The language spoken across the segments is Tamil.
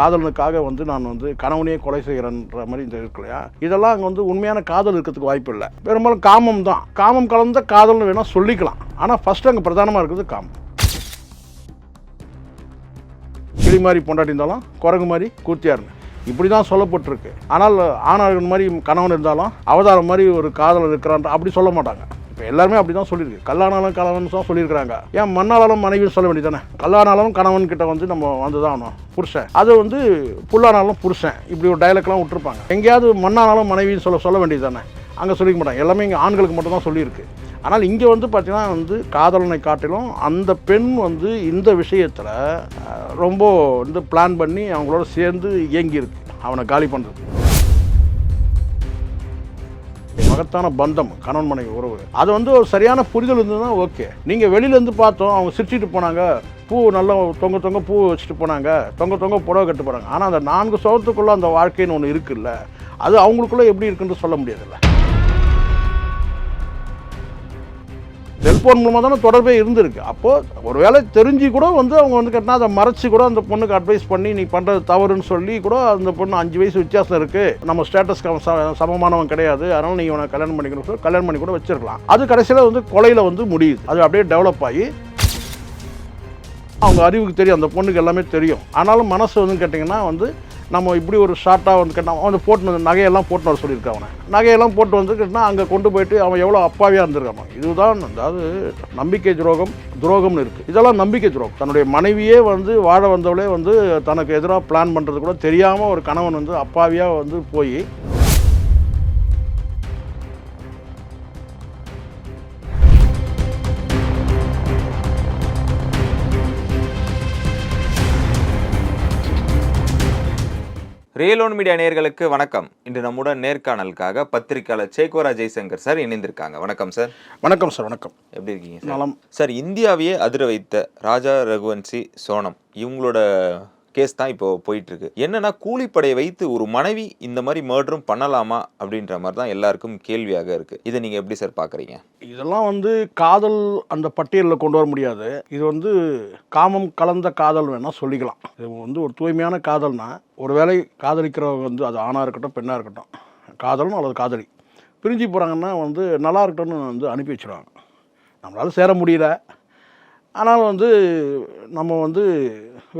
காதலனுக்காக வந்து நான் வந்து கணவனையே கொலை செய்கிறேன்ற மாதிரி இந்த இருக்கு இல்லையா? இதெல்லாம் அங்கே வந்து உண்மையான காதல் இருக்கிறதுக்கு வாய்ப்பு இல்லை. பெரும்பாலும் காமம் தான். காமம் கலந்த காதல்னு வேணால் சொல்லிக்கலாம். ஆனால் ஃபஸ்ட்டு அங்கே பிரதானமாக இருக்கிறது காமம். கிளி மாதிரி பொண்டாட்டி இருந்தாலும் குரங்கு மாதிரி கூத்தியாருங்க இப்படி தான் சொல்லப்பட்டிருக்கு. ஆனால் ஆணார்கள் மாதிரி கணவன் இருந்தாலும் அவதாரம் மாதிரி ஒரு காதல் இருக்கிறான் அப்படி சொல்ல மாட்டாங்க. இப்போ எல்லாருமே அப்படி தான் சொல்லியிருக்கு. கல்லானாலும் கணவன் தான் சொல்லியிருக்கிறாங்க. ஏன் மண்ணாலும் மனைவியும் சொல்ல வேண்டியதானே கல்லானாலும் கணவன் கிட்ட வந்து நம்ம வந்து தான் ஆகணும். புருஷன். அது வந்து புல்லானாலும் புருஷன். இப்படி ஒரு டைலாக்லாம் விட்டுருப்பாங்க. எங்கேயாவது மண்ணானாலும் மனைவின்னு சொல்ல சொல்ல வேண்டியது தானே அங்கே சொல்லிக்க மாட்டாங்க. எல்லாமே இங்கே ஆண்களுக்கு மட்டும் தான் சொல்லியிருக்கு. ஆனால் இங்கே வந்து பார்த்தீங்கன்னா வந்து காதலனை காட்டிலும் அந்த பெண் வந்து இந்த விஷயத்தில் ரொம்ப வந்து பிளான் பண்ணி அவங்களோட சேர்ந்து இயங்கியிருக்கு. அவனை காலி பண்ணுறது மகத்தான பந்தம் கணவன் மனைவி உறவு. அது வந்து ஒரு சரியான புரிதல் இருந்ததுன்னா ஓகே. நீங்கள் வெளியிலேருந்து பார்த்தோம் அவங்க சிரிச்சிட்டு போனாங்க. பூ நல்லா தொங்க தொங்க பூ வச்சுட்டு போனாங்க. தொங்க தொங்க புடவை கட்டு போனாங்க. ஆனால் அந்த நான்கு சவத்துக்குள்ளே அந்த வாழ்க்கைன்னு ஒன்று இருக்குல்ல அது அவங்களுக்குள்ளே எப்படி இருக்குன்னு சொல்ல முடியாதுல்ல. செல்ஃபோன் மூலமாக தானே தொடர்பே இருந்திருக்கு. அப்போது ஒருவேளை தெரிஞ்சு கூட வந்து அவங்க வந்து கேட்டால் அதை மறைச்சி கூட அந்த பொண்ணுக்கு அட்வைஸ் பண்ணி நீ பண்ணுறது தவறுன்னு சொல்லி கூட அந்த பொண்ணு அஞ்சு வயசு வித்தியாசம் இருக்குது நம்ம ஸ்டேட்டஸ் ச- சமமானவன் கிடையாது. அதனால் நீ இவனை கல்யாணம் பண்ணிக்கணும் சொல்லி கல்யாணம் பண்ணி கூட வச்சிருக்கலாம். அது கடைசியில் வந்து கொலையில் வந்து முடியுது. அது அப்படியே டெவலப் ஆகி அவங்க அறிவுக்கு தெரியும் அந்த பொண்ணுக்கு எல்லாமே தெரியும். ஆனாலும் மனசு வந்து கேட்டிங்கன்னா வந்து நம்ம இப்படி ஒரு ஷார்ட்டாக வந்து கேட்டால் வந்து போட்டு வந்து நகையெல்லாம் போட்டு வர சொல்லியிருக்கான் அவனை. நகையெல்லாம் போட்டு வந்து அங்கே கொண்டு போயிட்டு அவன் எவ்வளோ அப்பாவியாக இருந்திருக்கான் இதுதான் அதாவது நம்பிக்கை துரோகம் துரோகம்னு இருக்குது இதெல்லாம் நம்பிக்கை துரோகம். தன்னுடைய மனைவியே வந்து வாழ வந்தவளே வந்து தனக்கு எதிராக பிளான் பண்ணுறது கூட தெரியாமல் ஒரு கணவன் வந்து அப்பாவியாக வந்து போய் ரியலோன் மீடியா நேயர்களுக்கு வணக்கம். இன்று நம்முடன் நேர்காணலுக்காக பத்திரிக்கையாளர் சேகோரா ஜெய்சங்கர் சார் இணைந்திருக்காங்க. வணக்கம் சார். வணக்கம் சார் வணக்கம். எப்படி இருக்கீங்க சார் இந்தியாவையே அதிர வைத்த ராஜா ரகுவன்சி சோனம் இவங்களோட கேஸ் தான் இப்போ போயிட்டு இருக்கு என்னன்னா கூலிப்படையை வைத்து ஒரு மனைவி இந்த மாதிரி மர்டரும் பண்ணலாமா அப்படின்ற மாதிரி தான் எல்லாருக்கும் கேள்வியாக இருக்கு. இதை நீங்க எப்படி சார் பாக்குறீங்க இதெல்லாம் வந்து காதல் அந்த பட்டியலில் கொண்டு வர முடியாது. இது வந்து காமம் கலந்த காதல் வேணால் சொல்லிக்கலாம். இது வந்து ஒரு தூய்மையான காதல்னா ஒருவேளை காதலிக்கிறவங்க வந்து அது ஆணாக இருக்கட்டும் பெண்ணாக இருக்கட்டும் காதலும் அல்லது காதலி பிரிஞ்சு போகிறாங்கன்னா வந்து நல்லா இருக்கட்டும்னு வந்து அனுப்பி வச்சிருவாங்க. நம்மளால சேர முடியல. ஆனால் வந்து நம்ம வந்து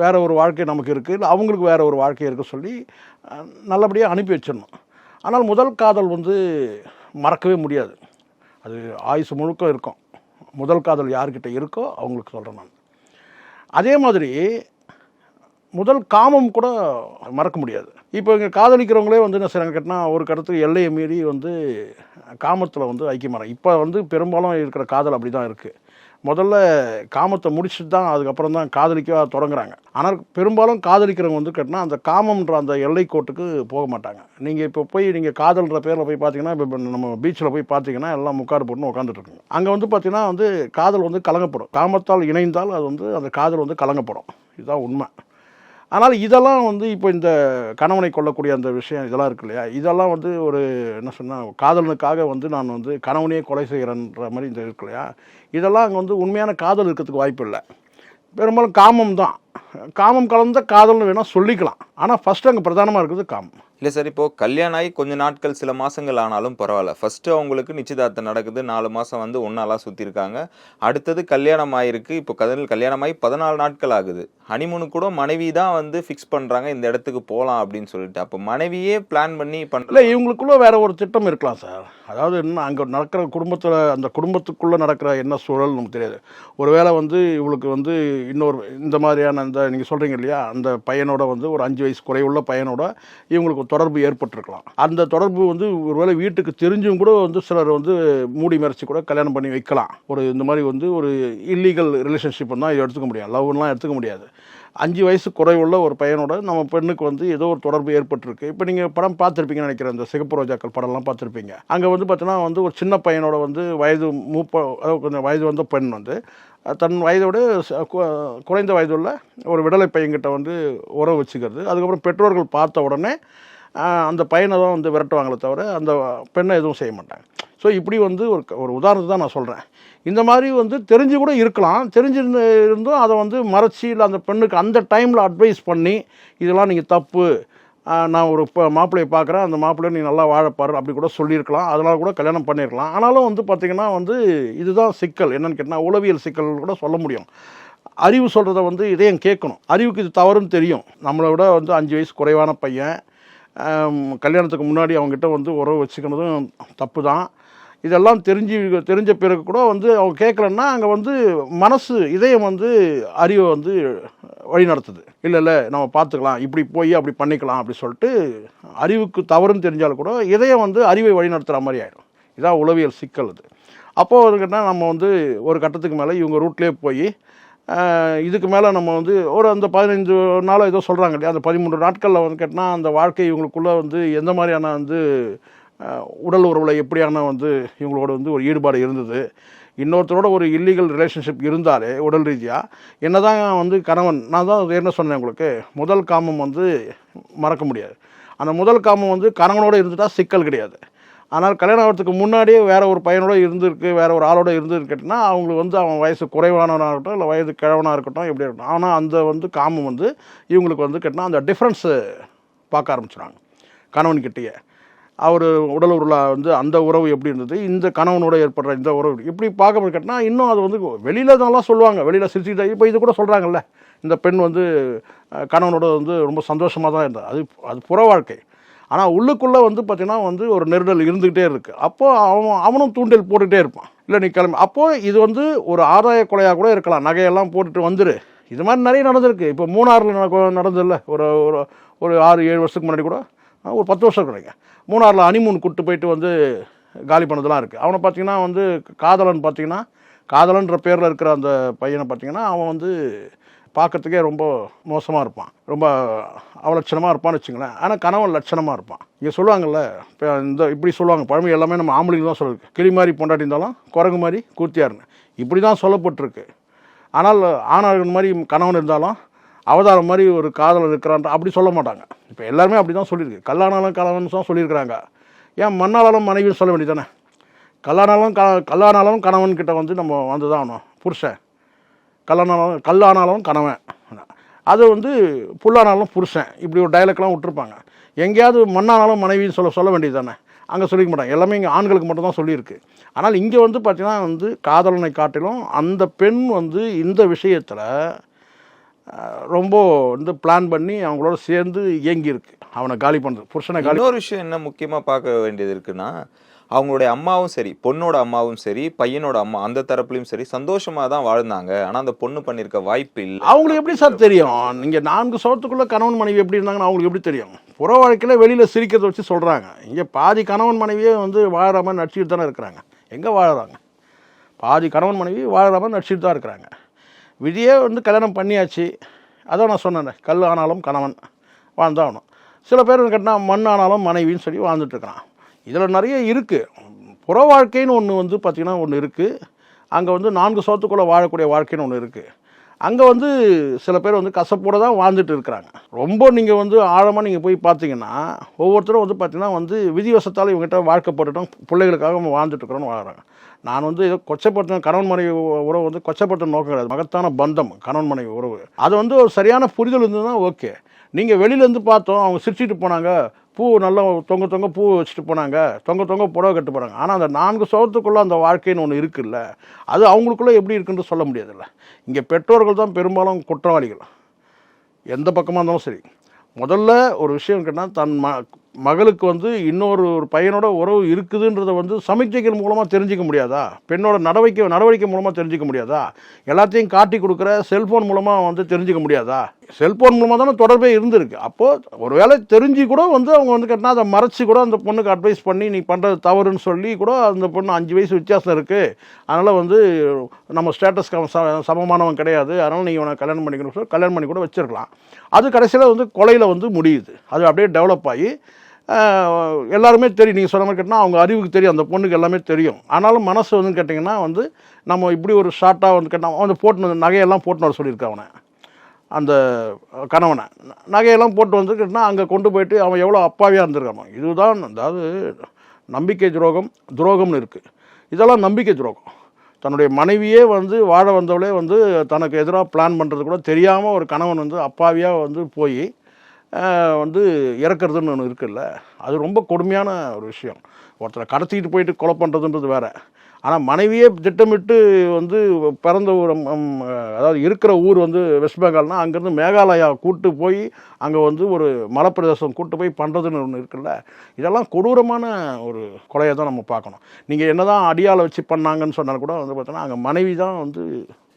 வேறு ஒரு வாழ்க்கை நமக்கு இருக்குது இல்லை அவங்களுக்கு வேறு ஒரு வாழ்க்கை இருக்க சொல்லி நல்லபடியாக அனுப்பி வச்சிடணும். ஆனால் முதல் காதல் வந்து மறக்கவே முடியாது. அது ஆயுசு முழுக்க இருக்கும். முதல் காதல் யார்கிட்ட இருக்கோ அவங்களுக்கு சொல்கிறேன் நான். அதே மாதிரி முதல் காமம் கூட மறக்க முடியாது. இப்போ இங்கே காதலிக்கிறவங்களே வந்து என்ன செய்கிறாங்க கேட்டால் ஒரு கடத்துக்கு எல்லையை மீறி வந்து காமத்தில் வந்து ஐக்கியமாறாங்க. இப்போ வந்து பெரும்பாலும் இருக்கிற காதல் அப்படி தான் இருக்குது முதல்ல காமத்தை முடிச்சுட்டு தான் அதுக்கப்புறம் தான் காதலிக்க தொடங்குறாங்க. ஆனால் பெரும்பாலும் காதலிக்கிறவங்க வந்து கேட்டால் அந்த காமம்ன்ற அந்த எல்லை கோட்டுக்கு போக மாட்டாங்க. நீங்கள் இப்போ போய் நீங்கள் காதல்ன்ற பேரில் போய் பார்த்தீங்கன்னா இப்போ நம்ம பீச்சில் போய் பார்த்தீங்கன்னா எல்லாம் முக்காடு போட்டுன்னு உட்காந்துட்டு இருக்குங்க அங்கே வந்து பார்த்தீங்கன்னா வந்து காதல் வந்து கலங்கப்படும். காமத்தால் இணைந்தால் அது வந்து அந்த காதல் வந்து கலங்கப்படும். இதுதான் உண்மை. ஆனால் இதெல்லாம் வந்து இப்போ இந்த கணவனை கொல்லக்கூடிய அந்த விஷயம் இதெல்லாம் இருக்கு இல்லையா? இதெல்லாம் வந்து ஒரு என்ன சொன்னால் காதலனுக்காக வந்து நான் வந்து கணவனையே கொலை செய்கிறேன்ற மாதிரி இந்த இருக்கு இல்லையா? இதெல்லாம் அங்கே வந்து உண்மையான காதல் இருக்கிறதுக்கு வாய்ப்பு இல்லை. பெரும்பாலும் காமம் தான். காமம் கலந்த காதல்னு வேணால் சொல்லிக்கலாம். ஆனால் ஃபஸ்ட்டு அங்கே பிரதானமாக இருக்கிறது காமம். இல்லை சார் இப்போ கல்யாணம் ஆகி கொஞ்ச நாட்கள் சில மாசங்கள் ஆனாலும் பரவாயில்ல. ஃபர்ஸ்ட் அவங்களுக்கு நிச்சயதார்த்தம் நடக்குது. நாலு மாசம் வந்து ஒன்னாலாம் சுத்திருக்காங்க. அடுத்தது கல்யாணம் ஆயிருக்கு இப்போ கதல் கல்யாணம் ஆகி பதினாலு நாட்கள் ஆகுது. ஹனிமூனுக்கு கூட மனைவி தான் வந்து ஃபிக்ஸ் பண்றாங்க. இந்த இடத்துக்கு போகலாம் அப்படின்னு சொல்லிட்டு. அப்போ மனைவியே பிளான் பண்ணி இல்லை பண்ணல இவங்களுக்குள்ள வேற ஒரு திட்டம் இருக்கலாம் சார். அதாவது என்ன அங்கே நடக்கிற குடும்பத்தில் அந்த குடும்பத்துக்குள்ளே நடக்கிற என்ன சூழல் நமக்கு தெரியாது. ஒருவேளை வந்து இவளுக்கு வந்து இன்னொரு இந்த மாதிரியான இந்த நீங்கள் சொல்கிறீங்க இல்லையா அந்த பையனோட வந்து ஒரு அஞ்சு வயசு குறைவுள்ள பையனோட இவங்களுக்கு ஒரு தொடர்பு ஏற்பட்டிருக்கலாம். அந்த தொடர்பு வந்து ஒருவேளை வீட்டுக்கு தெரிஞ்சும் கூட வந்து சிலர் வந்து மூடி மறைச்சி கூட கல்யாணம் பண்ணி வைக்கலாம். ஒரு இந்த மாதிரி வந்து ஒரு இல்லீகல் ரிலேஷன்ஷிப் தான் இதை எடுத்துக்க முடியாது. லவ்லாம் எடுத்துக்க முடியாது. அஞ்சு வயசு குறைவுள்ள ஒரு பையனோட நம்ம பெண்ணுக்கு வந்து ஏதோ ஒரு தொடர்பு ஏற்பட்டிருக்கு. இப்போ நீங்கள் படம் பார்த்துருப்பீங்கன்னு நினைக்கிறேன். இந்த சிகப்பு ரோஜாக்கள் படம்லாம் பார்த்துருப்பீங்க. அங்கே வந்து பார்த்தீங்கன்னா வந்து ஒரு சின்ன பையனோட வந்து வயது மூப்ப கொஞ்சம் வயது வந்த பெண் வந்து தன் வயதோட குறைந்த வயதுள்ள ஒரு விடலை பையன்கிட்ட வந்து உறவு வச்சுக்கிறது. அதுக்கப்புறம் பெற்றோர்கள் பார்த்த உடனே அந்த பையனை தான் வந்து விரட்டுவாங்களே தவிர அந்த பெண்ணை எதுவும் செய்ய மாட்டாங்க. ஸோ இப்படி வந்து ஒரு ஒரு உதாரணத்தை தான் நான் சொல்கிறேன் இந்த மாதிரி வந்து தெரிஞ்சு கூட இருக்கலாம். தெரிஞ்சிருந்து இருந்தும் அதை வந்து மறைச்சி இல்லை அந்த பெண்ணுக்கு அந்த டைமில் அட்வைஸ் பண்ணி இதெல்லாம் நீங்கள் தப்பு நான் ஒரு இப்போ மாப்பிள்ளையை பார்க்குறேன் அந்த மாப்பிள்ளை நீ நல்லா வாழப்பாரு அப்படி கூட சொல்லியிருக்கலாம். அதனால் கூட கல்யாணம் பண்ணியிருக்கலாம். ஆனாலும் வந்து பார்த்திங்கன்னா வந்து இதுதான் சிக்கல். என்னென்னு கேட்டால் உளவியல் சிக்கல் கூட சொல்ல முடியும். அறிவு சொல்கிறத வந்து இதயம் கேட்கணும். அறிவுக்கு இது தவறுன்னு தெரியும். நம்மளை விட வந்து அஞ்சு வயசு குறைவான பையன். கல்யாணத்துக்கு முன்னாடி அவங்ககிட்ட வந்து உறவு வச்சுக்கிறதும் தப்பு தான் இதெல்லாம் தெரிஞ்சு தெரிஞ்ச பிறகு கூட வந்து அவங்க கேட்கலன்னா அங்கே வந்து மனசு இதயம் வந்து அறிவை வந்து வழிநடத்துது. இல்லை இல்லை நம்ம பார்த்துக்கலாம் இப்படி போய் அப்படி பண்ணிக்கலாம் அப்படி சொல்லிட்டு அறிவுக்கு தவறுன்னு தெரிஞ்சாலும் கூட இதயம் வந்து அறிவை வழிநடத்துகிற மாதிரி ஆகிடும் இதான் உளவியல் சிக்கல் அது. அப்போது இருக்குன்னா நம்ம வந்து ஒரு கட்டத்துக்கு மேலே இவங்க ரூட்லேயே போய் இதுக்கு மேலே நம்ம வந்து ஒரு அந்த பதினஞ்சு நாளோ ஏதோ சொல்கிறாங்க இல்லையா அந்த பதிமூன்று நாட்களில் வந்து கேட்டால் அந்த வாழ்க்கை இவங்களுக்குள்ளே வந்து எந்த மாதிரியான வந்து உடல் உறவில் எப்படியான வந்து இவங்களோட வந்து ஒரு ஈடுபாடு இருந்தது. இன்னொருத்தரோட ஒரு இல்லீகல் ரிலேஷன்ஷிப் இருந்தாலே உடல் ரீதியாக என்ன தான் வந்து கணவன் நான் தான் என்ன சொன்னேன் உங்களுக்கு? முதல் காமம் வந்து மறக்க முடியாது. அந்த முதல் காமம் வந்து கணவனோட இருந்துட்டால் சிக்கல் கிடையாது. ஆனால் கல்யாணம் ஆகிறதுக்கு முன்னாடியே வேறு ஒரு பையனோட இருந்திருக்கு வேறு ஒரு ஆளோட இருந்திருக்குன்னா அவங்களுக்கு வந்து அவன் வயசு குறைவானவனாக இருக்கட்டும் இல்லை வயது கிழவனாக இருக்கட்டும் எப்படி இருக்கட்டும். ஆனால் அந்த வந்து காமம் வந்து இவங்களுக்கு வந்து கேட்டால் அந்த டிஃப்ரென்ஸு பார்க்க ஆரம்பிச்சிடுறாங்க கணவன்கிட்டயே அவர் உடல் உருளா வந்து அந்த உறவு எப்படி இருந்தது? இந்த கணவனோட ஏற்படுற இந்த உறவு இப்படி பார்க்க கேட்டால் இன்னும் அது வந்து வெளியில் தான்லாம் சொல்லுவாங்க. வெளியில் சிரிச்சுட்டு இப்போ இது கூட சொல்கிறாங்கல்ல இந்த பெண் வந்து கணவனோட வந்து ரொம்ப சந்தோஷமாக தான் இருந்தார் அது அது புற வாழ்க்கை. ஆனால் உள்ளுக்குள்ளே வந்து பார்த்திங்கன்னா வந்து ஒரு நெருடல் இருந்துக்கிட்டே இருக்குது அப்போது அவன் அவனும் தூண்டில் போட்டுக்கிட்டே இருப்பான். இல்லை நீ கிளம்பி. அப்போது இது வந்து ஒரு ஆதாய கொலையாக கூட இருக்கலாம். நகையெல்லாம் போட்டுட்டு வந்துரு. இது மாதிரி நிறைய நடந்திருக்கு. இப்போ மூணாறில் நடந்ததில்ல. ஒரு ஒரு ஒரு ஆறு ஏழு வருஷத்துக்கு முன்னாடி கூட. ஒரு பத்து வருஷம் கிடைக்கும் மூணாறில் அனிமூன் கூட்டு போயிட்டு வந்து காலி பண்ணதெல்லாம் இருக்குது அவனை பார்த்தீங்கன்னா வந்து காதலன் பார்த்தீங்கன்னா காதலன்ற பேரில் இருக்கிற அந்த பையனை பார்த்தீங்கன்னா அவன் வந்து பார்க்கறதுக்கே ரொம்ப மோசமாக இருப்பான். ரொம்ப அவலட்சணமாக இருப்பான்னு வச்சுங்களேன் ஆனால் கணவன் லட்சணமாக இருப்பான். இங்கே சொல்லுவாங்கல்ல இப்போ இந்த இப்படி சொல்லுவாங்க. பழமை எல்லாமே நம்ம ஆம்பளைங்க தான் சொல்லுது. கிளி மாதிரி பொண்டாட்டி இருந்தாலும் குரங்கு மாதிரி கூத்தியாருன்னு இப்படி தான் சொல்லப்பட்டிருக்கு. ஆனால் ஆணார்கள் மாதிரி கணவன் இருந்தாலும் அவதாரம் மாதிரி ஒரு காதலர் இருக்கிறான் அப்படி சொல்ல மாட்டாங்க. இப்போ எல்லாருமே அப்படி தான் சொல்லியிருக்கு. கல்லானாலும் கணவன் தான் சொல்லியிருக்கிறாங்க. ஏன் மண்ணாலும் மனைவின்னு சொல்ல வேண்டியதானே கல்லானாலும் க கல்லானாலும் கணவன் கிட்ட வந்து நம்ம வந்து தான் ஆகணும். புருஷன். கல்லானாலும் கல்லானாலும் கணவன். அது வந்து புல்லானாலும் புருஷன். இப்படி ஒரு டைலாக்லாம் விட்டுருப்பாங்க. எங்கேயாவது மண்ணானாலும் மனைவின்னு சொல்ல சொல்ல வேண்டியது தானே அங்கே சொல்லிக்க மாட்டாங்க. எல்லாமே இங்கே ஆண்களுக்கு மட்டும் தான் சொல்லியிருக்கு. ஆனால் இங்கே வந்து பார்த்திங்கன்னா வந்து காதலனை காட்டிலும் அந்த பெண் வந்து இந்த விஷயத்தில் ரொம்ப வந்து பிளான் பண்ணி அவங்களோட சேர்ந்து இயங்கியிருக்கு. அவனை காலி பண்ணுறது புருஷனை காலி இன்னொரு விஷயம் என்ன முக்கியமா பார்க்க வேண்டியது இருக்குன்னா அவங்களுடைய அம்மாவும் சரி பொண்ணோட அம்மாவும் சரி பையனோட அம்மா அந்த தரப்புலையும் சரி சந்தோஷமா தான் வாழ்ந்தாங்க. ஆனா அந்த பொண்ணு பண்ணிருக்க வாய்ப்பு இல்லை. அவங்களுக்கு எப்படி சார் தெரியும்? நீங்கள் நான்கு சவத்துக்குள்ளே கணவன் மனைவி எப்படி இருந்தாங்கன்னு அவங்களுக்கு எப்படி தெரியும்? புற வாழ்க்கையில் வெளியில் சிரிக்கிறத வச்சு சொல்கிறாங்க இங்கே பாதி கணவன் மனைவியே வந்து வாழற மாதிரி நடிச்சிட்டு தானே இருக்கிறாங்க. எங்கே வாழுறாங்க? பாதி கணவன் மனைவி வாழற மாதிரி நடிச்சிட்டு தான் இருக்கிறாங்க. விதியே வந்து கல்யாணம் பண்ணியாச்சு. அதான் நான் சொன்னேன் கல் ஆனாலும் கணவன் வாழ்ந்தாகணும். சில பேர் கேட்டால் மண் ஆனாலும் மனைவின்னு சொல்லி வாழ்ந்துட்டுருக்கிறான் இதில் நிறைய இருக்குது புற வாழ்க்கைன்னு ஒன்று வந்து பார்த்திங்கன்னா ஒன்று இருக்குது அங்கே வந்து நான்கு சோத்துக்குள்ளே வாழக்கூடிய வாழ்க்கைன்னு ஒன்று இருக்குது அங்கே வந்து சில பேர் வந்து கசப்போட தான் வாழ்ந்துட்டு இருக்கிறாங்க. ரொம்ப நீங்கள் வந்து ஆழமாக நீங்கள் போய் பார்த்தீங்கன்னா ஒவ்வொருத்தரும் வந்து பார்த்தீங்கன்னா வந்து விதிவசத்தால் இவங்ககிட்ட வாழ்க்கைப்பட்டுட்டோம் பிள்ளைகளுக்காக வாழ்ந்துட்டுருக்குறோன்னு வாழ்கிறாங்க நான் வந்து ஏதோ கொச்சப்படுத்த கணவன் மனைவி உறவு வந்து கொச்சப்படுத்த நோக்கம் கிடையாது. மகத்தான பந்தம் கணவன் மனைவி உறவு. அது வந்து ஒரு சரியான புரிதல் இருந்ததுன்னா ஓகே. நீங்கள் வெளியிலேருந்து பார்த்தோம் அவங்க சிரிச்சிட்டு போனாங்க பூ நல்லா தொங்க தொங்க பூ வச்சுட்டு போனாங்க. தொங்க தொங்க புடவை கட்டு போனாங்க. ஆனால் அந்த நான்கு சவத்துக்குள்ளே அந்த வாழ்க்கைன்னு ஒன்று இருக்குல்ல அது அவங்களுக்குள்ளே எப்படி இருக்குன்னு சொல்ல முடியாதுல்ல. இங்கே பெற்றோர்கள் தான் பெரும்பாலும் குற்றவாளிகள். எந்த பக்கமாக இருந்தாலும் சரி. முதல்ல ஒரு விஷயம் கேட்டால் தன் ம மகளுக்கு வந்து இன்னொரு ஒரு பையனோட உறவு இருக்குதுன்றதை வந்து சமிக்ஞைகள் மூலமாக தெரிஞ்சிக்க முடியாதா? பெண்ணோட நடவடிக்கை நடவடிக்கை மூலமாக தெரிஞ்சிக்க முடியாதா? எல்லாத்தையும் காட்டி கொடுக்குற செல்ஃபோன் மூலமாக வந்து தெரிஞ்சிக்க முடியாதா? செல்ஃபோன் மூலமாக தானே தொடர்பே இருந்திருக்கு. அப்போது ஒருவேளை தெரிஞ்சு கூட வந்து அவங்க வந்து கேட்டால் அதை மறைச்சி கூட அந்த பொண்ணுக்கு அட்வைஸ் பண்ணி நீ பண்ணுறது தவறுன்னு சொல்லி கூட அந்த பொண்ணு அஞ்சு வயசு வித்தியாசம் இருக்குது அதனால் வந்து நம்ம ஸ்டேட்டஸ் சமமானவன் கிடையாது. அதனால் நீ உனக்கு கல்யாணம் பண்ணிக்கணும் சொல்லி கல்யாணம் பண்ணி கூட வச்சிருக்கலாம். அது கடைசியில் வந்து கொலையில் வந்து முடியுது. அது அப்படியே டெவலப் ஆகி எல்லாருமே தெரியும். நீங்கள் சொன்ன மாதிரி கேட்டால் அவங்க அறிவுக்கு தெரியும். அந்த பொண்ணுக்கு எல்லாமே தெரியும். ஆனாலும் மனசு வந்து கேட்டிங்கன்னா வந்து நம்ம இப்படி ஒரு ஷார்ட்டாக வந்து கேட்டால் வந்து போட்டு வந்து நகையெல்லாம் போட்டுன்னு வர சொல்லியிருக்கேன் அவனை. அந்த கணவனை. நகையெல்லாம் போட்டு வந்து கேட்டால் அங்கே கொண்டு போயிட்டு அவன் எவ்வளோ அப்பாவியாக இருந்திருக்கான் இதுதான் அதாவது நம்பிக்கை துரோகம் துரோகம்னு இருக்குது இதெல்லாம் நம்பிக்கை துரோகம். தன்னுடைய மனைவியே வந்து வாழ வந்தவளே வந்து தனக்கு எதிராக பிளான் பண்ணுறது கூட தெரியாமல் ஒரு கணவன் வந்து அப்பாவியாக வந்து போய் வந்து இறக்குறதுன்னு ஒன்று இருக்குல்ல அது ரொம்ப கொடுமையான ஒரு விஷயம். ஒருத்தரை கடத்திக்கிட்டு போயிட்டு கொலை பண்ணுறதுன்றது வேறு. ஆனால் மனைவியே திட்டமிட்டு வந்து பிறந்த ஊர் அதாவது இருக்கிற ஊர் வந்து வெஸ்ட் பெங்கால்னால் அங்கேருந்து மேகாலயா கூட்டு போய் அங்கே வந்து ஒரு மலைப்பிரதேசம் கூட்டு போய் பண்ணுறதுன்னு ஒன்று இருக்குல்ல இதெல்லாம் கொடூரமான ஒரு கொலையை தான் நம்ம பார்க்கணும். நீங்கள் என்ன தான் அடியால் வச்சு பண்ணாங்கன்னு சொன்னால் கூட வந்து பார்த்தோன்னா அங்கே மனைவி தான் வந்து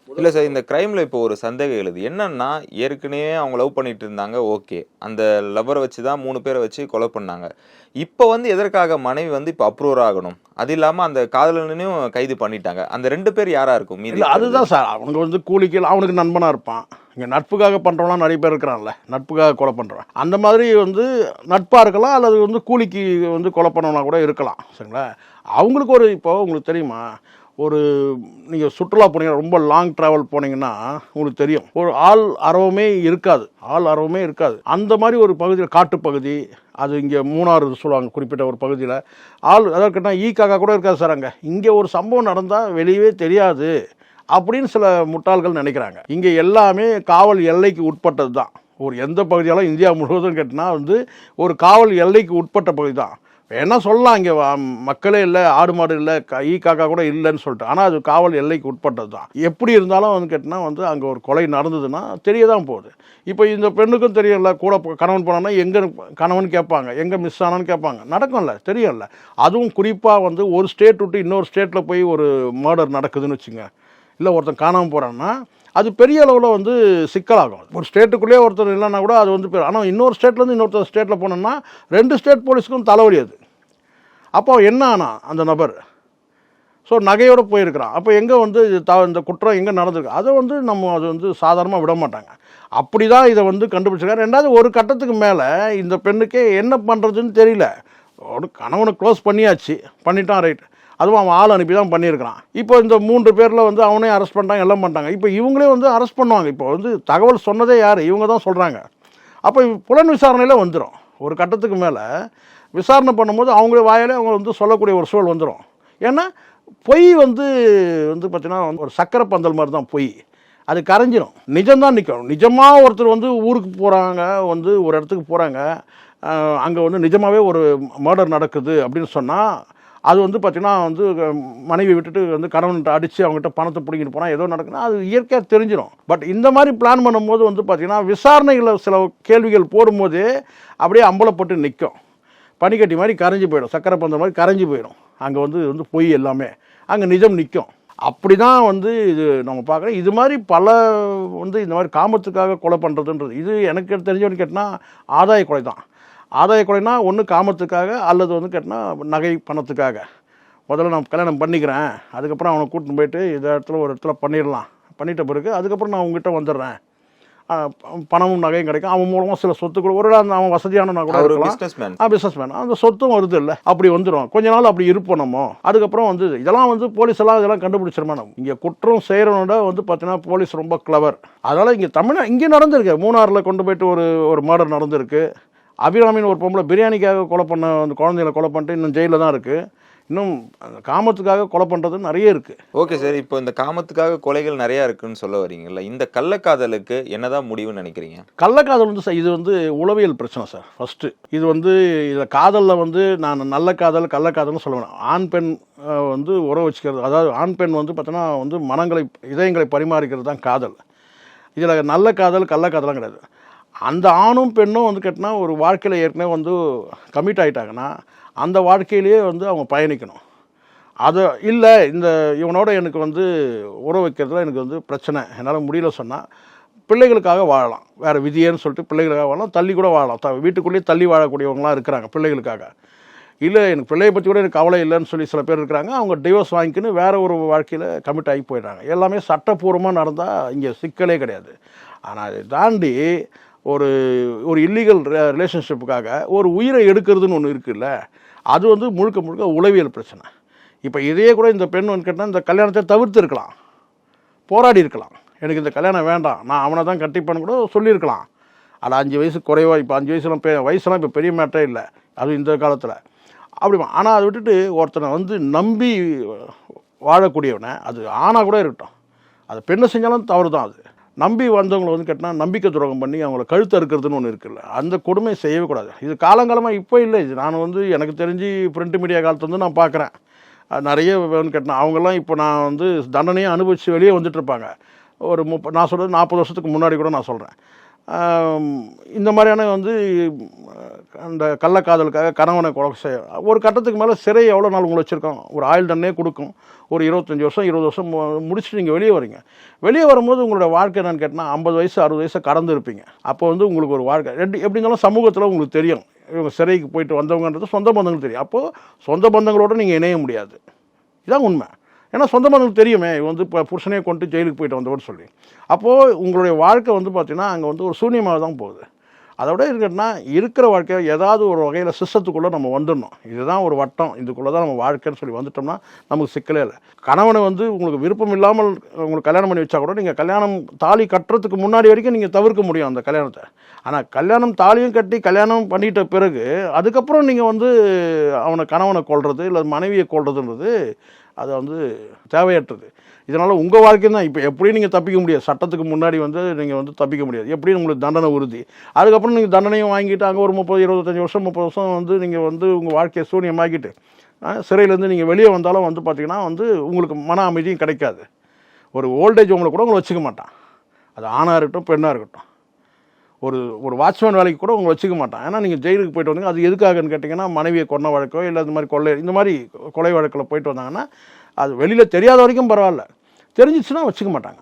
இல்ல சார் இந்த கிரைம்ல இப்போ ஒரு சந்தேகம் எழுது. என்னன்னா ஏற்கனவே அவங்க லவ் பண்ணிட்டு இருந்தாங்க ஓகே அந்த லவ்வரை வச்சு தான் மூணு பேரை வச்சு கொலை பண்ணாங்க. இப்போ வந்து எதற்காக மனைவி வந்து இப்போ அப்ரூவர் ஆகணும்? அது இல்லாம அந்த காதலனையும் கைது பண்ணிட்டாங்க. அந்த ரெண்டு பேர் யாரா இருக்கும்? மீதி இல்லை அதுதான் சார். அவனுக்கு வந்து கூலிக்கு அவனுக்கு நண்பனாக இருப்பான். இங்கே நட்புக்காக பண்ணுறவங்களாம் நிறைய பேர் இருக்கிறான்ல. நட்புக்காக கொலை பண்ணுறவன் அந்த மாதிரி வந்து நட்பாக இருக்கலாம் அல்லது வந்து கூலிக்கு வந்து கொலை பண்ணவனா கூட இருக்கலாம். சரிங்களா? அவங்களுக்கு ஒரு இப்போ உங்களுக்கு தெரியுமா? ஒரு நீங்கள் சுற்றுலா போனீங்கன்னா ரொம்ப லாங் ட்ராவல் போனீங்கன்னா உங்களுக்கு தெரியும். ஒரு ஆள் அரவமே இருக்காது. ஆள் அரவமே இருக்காது. அந்த மாதிரி ஒரு பகுதியில் காட்டுப்பகுதி அது இங்கே மூணாறு சொல்லுவாங்க குறிப்பிட்ட ஒரு பகுதியில். ஆள் அதாவது கேட்டால் ஈ காக்கா கூட இருக்காது சார் அங்கே. இங்கே ஒரு சம்பவம் நடந்தால் வெளியவே தெரியாது அப்படின்னு சில முட்டாள்கள் நினைக்கிறாங்க. இங்கே எல்லாமே காவல் எல்லைக்கு உட்பட்டது தான் ஒரு எந்த பகுதியாலும் இந்தியா முழுவதும் கேட்டினா வந்து ஒரு காவல் எல்லைக்கு உட்பட்ட பகுதி தான் வேணா சொல்லலாம் இங்கே மக்களே இல்லை ஆடு மாடு இல்லை க- ஈ காக்கா கூட இல்லைன்னு சொல்லிட்டு. ஆனால் அது காவல் எல்லைக்கு உட்பட்டது தான் எப்படி இருந்தாலும் வந்து கேட்டினா வந்து அங்கே ஒரு கொலை நடந்ததுன்னா தெரிய தான் போகுது. இப்போ இந்த பெண்ணுக்கும் தெரியல கூட கணவன் போனான்னா எங்கே கணவன் கேட்பாங்க எங்கே மிஸ் ஆனான்னு கேட்பாங்க. நடக்கும்ல தெரியும்ல அதுவும் குறிப்பாக வந்து ஒரு ஸ்டேட் விட்டு இன்னொரு ஸ்டேட்டில் போய் ஒரு மர்டர் நடக்குதுன்னு வச்சுங்க. இல்லை ஒருத்தன் காணாமல் போகிறான்னா அது பெரிய அளவில் வந்து சிக்கலாகும். ஒரு ஸ்டேட்டுக்குள்ளேயே ஒருத்தர் இல்லைன்னா கூட அது வந்து ஆனால் இன்னொரு ஸ்டேட்லேருந்து இன்னொருத்தர் ஸ்டேட்டில் போனோம்னா ரெண்டு ஸ்டேட் போலீஸ்க்கும் தலைவலி அது. அப்போ என்ன ஆனால் அந்த நபர்? ஸோ நகையோடு போயிருக்கிறான். அப்போ எங்கே வந்து த இந்த குற்றம் எங்கே நடந்திருக்கு? அதை வந்து நம்ம அது வந்து சாதாரணமாக விட மாட்டாங்க. அப்படி தான் இதை வந்து கண்டுபிடிச்சிருக்காரு. ரெண்டாவது ஒரு கட்டத்துக்கு மேலே இந்த பெண்ணுக்கே என்ன பண்ணுறதுன்னு தெரியல. ஒரு கணவனை க்ளோஸ் பண்ணியாச்சு. பண்ணிட்டான் ரைட் அதுவும் அவன் ஆள் அனுப்பி தான் பண்ணியிருக்கிறான். இப்போ இந்த மூன்று பேரில் வந்து அவனே அரெஸ்ட் பண்ணிட்டாங்க எல்லாம் பண்ணிட்டாங்க. இப்போ இவங்களே வந்து அரெஸ்ட் பண்ணுவாங்க. இப்போ வந்து தகவல் சொன்னதே யார்? இவங்க தான் சொல்கிறாங்க அப்போ புலன் விசாரணையில் வந்துடும் ஒரு கட்டத்துக்கு மேலே விசாரணை பண்ணும்போது அவங்களே வாயிலே அவங்க வந்து சொல்லக்கூடிய ஒரு சூழல் வந்துடும் ஏன்னா பொய் வந்து வந்து பார்த்திங்கன்னா ஒரு சக்கரை பந்தல் மாதிரி தான் பொய். அது கரைஞ்சிடும் நிஜம்தான் நிற்கும். நிஜமாக ஒருத்தர் வந்து ஊருக்கு போகிறாங்க வந்து ஒரு இடத்துக்கு போகிறாங்க அங்கே வந்து நிஜமாகவே ஒரு மர்டர் நடக்குது அப்படின்னு சொன்னால் அது வந்து பார்த்திங்கன்னா வந்து மனைவி விட்டுட்டு வந்து கணவன்கிட்ட அடித்து அவங்ககிட்ட பணத்தை பிடிக்கிட்டு போனால் ஏதோ நடக்குதுன்னா அது இயற்கையாக தெரிஞ்சிடும் பட் இந்த மாதிரி பிளான் பண்ணும்போது வந்து பார்த்திங்கன்னா விசாரணைகளை சில கேள்விகள் போடும்போதே அப்படியே அம்பலப்பட்டு நிற்கும் பனிக்கட்டி மாதிரி கரைஞ்சி போயிடும். சக்கரை பந்த மாதிரி கரைஞ்சி போயிடும். அங்கே வந்து வந்து பொய் எல்லாமே. அங்கே நிஜம் நிற்கும் அப்படி தான் வந்து இது நம்ம பார்க்குறோம் இது மாதிரி பல வந்து இந்த மாதிரி காமத்துக்காக கொலை பண்ணுறதுன்றது இது எனக்கு தெரிஞ்சவனு கேட்டால் ஆதாய கொலை தான் ஆதாய கொலைனா ஒன்று காமத்துக்காக அல்லது வந்து கேட்டினா நகை பணத்துக்காக. முதல்ல நான் கல்யாணம் பண்ணிக்கிறேன். அதுக்கப்புறம் அவனை கூட்டின்னு போயிட்டு இந்த இடத்துல ஒரு இடத்துல பண்ணிடலாம். பண்ணிட்ட பிறகு அதுக்கப்புறம் நான் உங்ககிட்ட வந்துடுறேன். பணமும் நகையும் கிடைக்கும். அவன் மூலமாக சில சொத்து கூட ஒரு அந்த அவன் வசதியானவனா கூட இருக்கலாம். பிஸ்னஸ் மேன் அந்த சொத்தும் வருது இல்லை. அப்படி வந்துடும் கொஞ்ச நாள் அப்படி இருப்போம் நம்ம. அதுக்கப்புறம் வந்து இதெல்லாம் வந்து போலீஸ் எல்லாம் இதெல்லாம் கண்டுபிடிச்சிருமா நம்ம இங்கே குற்றம் செய்கிறவனோட வந்து பார்த்தீங்கன்னா போலீஸ் ரொம்ப கிளவர் அதனால் இங்கே தமிழ்நா இங்கே நடந்திருக்கு. மூணாறில் கொண்டு போயிட்டு ஒரு ஒரு மர்டர் நடந்திருக்கு. அபிராமின்னு ஒரு பொம்பளை பிரியாணிக்காக கொலை பண்ண அந்த குழந்தைகளை கொலை பண்ணிட்டு இன்னும் ஜெயிலில் தான் இருக்குது இன்னும் காமத்துக்காக கொலை பண்ணுறது நிறைய இருக்குது ஓகே சார் இப்போ இந்த காமத்துக்காக கொலைகள் நிறைய இருக்குன்னு சொல்ல வரீங்கல்ல இந்த கள்ளக்காதலுக்கு என்னதான் முடிவுன்னு நினைக்கிறீங்க? கள்ளக்காதல் வந்து சார் இது வந்து உளவியல் பிரச்சனை சார் ஃபஸ்ட்டு இது வந்து இதில் காதலில் வந்து நான் நல்ல காதல் கள்ளக்காதல்னு சொல்ல வேணாம். ஆண் பெண் வந்து உறவு வச்சுக்கிறது அதாவது ஆண் பெண் வந்து பார்த்தோன்னா வந்து மனங்களை இதயங்களை பரிமாறிக்கிறது தான் காதல். இதில் நல்ல காதல் கள்ளக்காதலாம் கிடையாது. அந்த ஆணும் பெண்ணும் வந்து கேட்டினா ஒரு வாழ்க்கையில் ஏற்கனவே வந்து கமிட் ஆகிட்டாங்கன்னா அந்த வாழ்க்கையிலேயே வந்து அவங்க பயணிக்கணும். அது இல்லை இந்த இவனோட எனக்கு வந்து உறவு வைக்கிறதுல எனக்கு வந்து பிரச்சனை. என்னால் முடியல சொன்னால் பிள்ளைகளுக்காக வாழலாம். வேறு விதியேன்னு சொல்லிட்டு பிள்ளைகளுக்காக வாழலாம். தள்ளி கூட வாழலாம். த வீட்டுக்குள்ளேயே தள்ளி வாழக்கூடியவங்களாம் இருக்கிறாங்க பிள்ளைகளுக்காக. இல்லை எனக்கு பிள்ளையை பற்றி கூட எனக்கு கவலை இல்லைன்னு சொல்லி சில பேர் இருக்கிறாங்க. அவங்க டிவோர்ஸ் வாங்கிக்கின்னு வேறு ஒரு வாழ்க்கையில் கமிட் ஆகி போயிடுறாங்க. எல்லாமே சட்டப்பூர்வமாக நடந்தால் இங்கே சிக்கலே கிடையாது. ஆனால் அதை தாண்டி ஒரு ஒரு இல்லீகல் ரிலேஷன்ஷிப்புக்காக ஒரு உயிரை எடுக்கிறதுன்னு ஒன்று இருக்குல்ல அது வந்து முழுக்க முழுக்க உளவியல் பிரச்சனை. இப்போ இதையே கூட இந்த பெண் வந்து கேட்டால் இந்த கல்யாணத்தை தவிர்த்து இருக்கலாம் போராடி இருக்கலாம். எனக்கு இந்த கல்யாணம் வேண்டாம் நான் அவனை தான் கட்டிப்பேன்னு கூட சொல்லியிருக்கலாம். அது அஞ்சு வயசு குறைவா இப்போ அஞ்சு வயசுலாம் பெ வயசுலாம் இப்போ பெரிய மேட்டரே இல்லை. அது இந்த காலத்தில். அப்படி ஆனால் அதை விட்டுட்டு ஒருத்தனை வந்து நம்பி வாழக்கூடியவனை அது ஆணாக கூட இருக்கட்டும். அது பெண்ணை செஞ்சாலும் தவறு தான் அது. நம்பி வந்தவங்களை வந்து கேட்டினா நம்பிக்கை துரோகம் பண்ணி அவங்கள கழுத்து அறுக்கிறதுன்னு ஒன்று இருக்குல்ல அந்த கொடுமை செய்யவே கூடாது. இது காலங்காலமாக இப்போ இல்லை இது நான் வந்து எனக்கு தெரிஞ்சு பிரிண்ட் மீடியா காலத்து வந்து நான் பார்க்குறேன் நிறைய வந்து கேட்டினா அவங்கெல்லாம் இப்போ நான் வந்து தண்டனையை அனுபவித்து வெளியே வந்துட்டுருப்பாங்க ஒரு முப்ப நான் சொல்கிறது நாற்பது வருஷத்துக்கு முன்னாடி கூட நான் சொல்கிறேன் இந்த மாதிரியான வந்து அந்த கள்ளக்காதலுக்காக கணவனை கொலை செய்ய. ஒரு கட்டத்துக்கு மேலே சிறை எவ்வளோ நாள் உங்களை வச்சுருக்கோம்? ஒரு ஆயுள் தண்டனையே கொடுக்கும். ஒரு இருபத்தஞ்சி வருஷம் இருபது வருஷம் முடிச்சுட்டு நீங்கள் வெளியே வரீங்க. வெளியே வரும்போது உங்களோட வாழ்க்கை என்னன்னு கேட்டால் ஐம்பது வயசு அறுபது வயசு கறந்து இருப்பீங்க. அப்போ வந்து உங்களுக்கு ஒரு வாழ்க்கை. ரெண்டு எப்படி இருந்தாலும் சமூகத்தில் உங்களுக்கு தெரியும். இவங்க சிறைக்கு போயிட்டு வந்தவங்கன்றது சொந்த பந்தங்கள் தெரியும். அப்போது சொந்த பந்தங்களோட நீங்கள் இணைய முடியாது. இதான் உண்மை. ஏன்னா சொந்த பந்தங்களுக்கு தெரியுமே இவன் வந்து இப்போ புருஷனே கொண்டு ஜெயிலுக்கு போயிட்டு வந்தவன்னு சொல்லி. அப்போது உங்களுடைய வாழ்க்கை வந்து பார்த்திங்கன்னா அங்கே வந்து ஒரு சூன்யமாக தான் போகுது. அதை விட இருக்கட்டுனா இருக்கிற வாழ்க்கை ஏதாவது ஒரு வகையில் சிஸ்டத்துக்குள்ளே நம்ம வந்துடணும். இதுதான் ஒரு வட்டம். இதுக்குள்ளே தான் நம்ம வாழ்க்கைன்னு சொல்லி வந்துட்டோம்னா நமக்கு சிக்கலே இல்லை. கணவனை வந்து உங்களுக்கு விருப்பம் இல்லாமல் உங்களுக்கு கல்யாணம் பண்ணி வச்சா கூட நீங்கள் கல்யாணம் தாலி கட்டுறதுக்கு முன்னாடி வரைக்கும் நீங்கள் தவிர்க்க முடியும் அந்த கல்யாணத்தை. ஆனால் கல்யாணம் தாலியும் கட்டி கல்யாணம் பண்ணிட்ட பிறகு அதுக்கப்புறம் நீங்கள் வந்து அவனை கணவனை கொள்வது இல்லை மனைவியை கொள்றதுன்றது அது வந்து தேவையற்றது. இதனால் உங்கள் வாழ்க்கை தான் இப்போ எப்படியும் நீங்கள் தப்பிக்க முடியாது. சட்டத்துக்கு முன்னாடி வந்து நீங்கள் வந்து தப்பிக்க முடியாது. எப்படியும் உங்களுக்கு தண்டனை உறுதி. அதுக்கப்புறம் நீங்கள் தண்டனையும் வாங்கிட்டு அங்கே ஒரு முப்பது இருபத்தஞ்சி வருஷம் முப்பது வருஷம் வந்து நீங்கள் வந்து உங்கள் வாழ்க்கையை சூன்யமாக்கிட்டு சிறையிலேருந்து நீங்கள் வெளியே வந்தாலும் வந்து பார்த்தீங்கன்னா வந்து உங்களுக்கு மன அமைதியும் கிடைக்காது. ஒரு ஓல்டேஜ் உங்களை கூட உங்களை வச்சுக்க மாட்டான். அது ஆணாக இருக்கட்டும் பெண்ணாக இருக்கட்டும். ஒரு ஒரு வாட்ச்மேன் வேலைக்கு கூட உங்களை வச்சுக்க மாட்டான். ஏன்னா நீங்கள் ஜெயிலுக்கு போயிட்டு வந்தீங்க அது எதுக்காகன்னு கேட்டிங்கன்னா மனைவியை கொன்ன வழக்கோ இல்லை இந்த மாதிரி கொள்ளை இந்த மாதிரி கொலை வழக்கில் போயிட்டு வந்தாங்கன்னா அது வெளியில் தெரியாத வரைக்கும் பரவாயில்ல. தெரிஞ்சிச்சுன்னா வச்சுக்க மாட்டாங்க.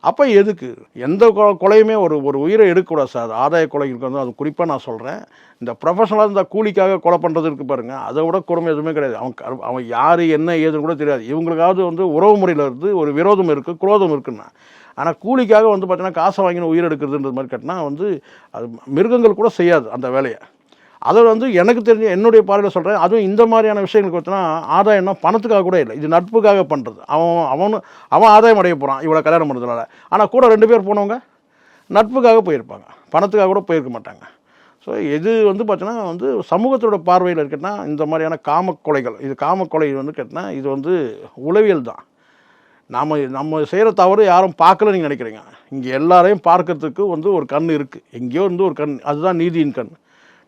அப்போ எதுக்கு? எந்த கொ- கொலையுமே ஒரு ஒரு உயிரை எடுக்கக்கூடாது சார். ஆதாய கொலைக்கு வந்து அது குறிப்பாக நான் சொல்கிறேன் இந்த ப்ரொஃபஷனலாக இந்த கூலிக்காக கொலை பண்ணுறது இருக்குது பாருங்க. அதை விட கொடுமை எதுவுமே கிடையாது. அவன் அவன் யார் என்ன ஏதுன்னு கூட தெரியாது. இவங்களுக்காவது வந்து உறவு முறையில் இருந்து ஒரு விரோதம் இருக்குது குரோதம் இருக்குன்னா. ஆனால் கூலிக்காக வந்து பார்த்தீங்கன்னா காசை வாங்கின உயிர் எடுக்கிறதுன்றது மாதிரி கேட்டினா வந்து அது மிருகங்கள் கூட செய்யாது அந்த வேலையை. அதை வந்து எனக்கு தெரிஞ்ச என்னுடைய பார்வையில் சொல்கிறேன் அதுவும் இந்த மாதிரியான விஷயங்களுக்கு பார்த்தீங்கன்னா ஆதாயம்னா பணத்துக்காக கூட இல்லை. இது நட்புக்காக பண்ணுறது அவன் அவனு அவன் ஆதாயம் அடைய போகிறான் இவ்வளோ கல்யாணம் பண்ணுறதுனால ஆனால் கூட ரெண்டு பேர் போனவங்க நட்புக்காக போயிருப்பாங்க. பணத்துக்காக கூட போயிருக்க மாட்டாங்க. ஸோ இது வந்து பார்த்தீங்கன்னா வந்து சமூகத்தோட பார்வையில் இருக்கட்டினா இந்த மாதிரியான காமக்கொலைகள் இது காமக்கொலை வந்து கேட்டினா இது வந்து உளவியல் தான். நாம் நம்ம செய்கிற தவறு யாரும் பார்க்கல நீங்கள் நினைக்கிறீங்க. இங்கே எல்லாரையும் பார்க்கறதுக்கு வந்து ஒரு கண் இருக்குது எங்கேயோ வந்து ஒரு கண். அதுதான் நீதியின் கண்.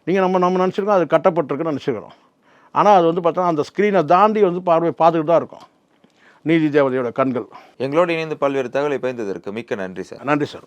நீங்கள் நம்ம நம்ம நினச்சிருக்கோம் அது கட்டப்பட்டிருக்குன்னு நினச்சிக்கிறோம். ஆனால் அது வந்து பார்த்தோன்னா அந்த ஸ்க்ரீனை தாண்டி வந்து பார்வை பார்த்துக்கிட்டு தான் இருக்கும். நீதி தேவதையோட கண்கள். எங்களோடு இணைந்து பல்வேறு தகவலை பயந்ததற்கு மிக்க நன்றி சார். நன்றி சார்.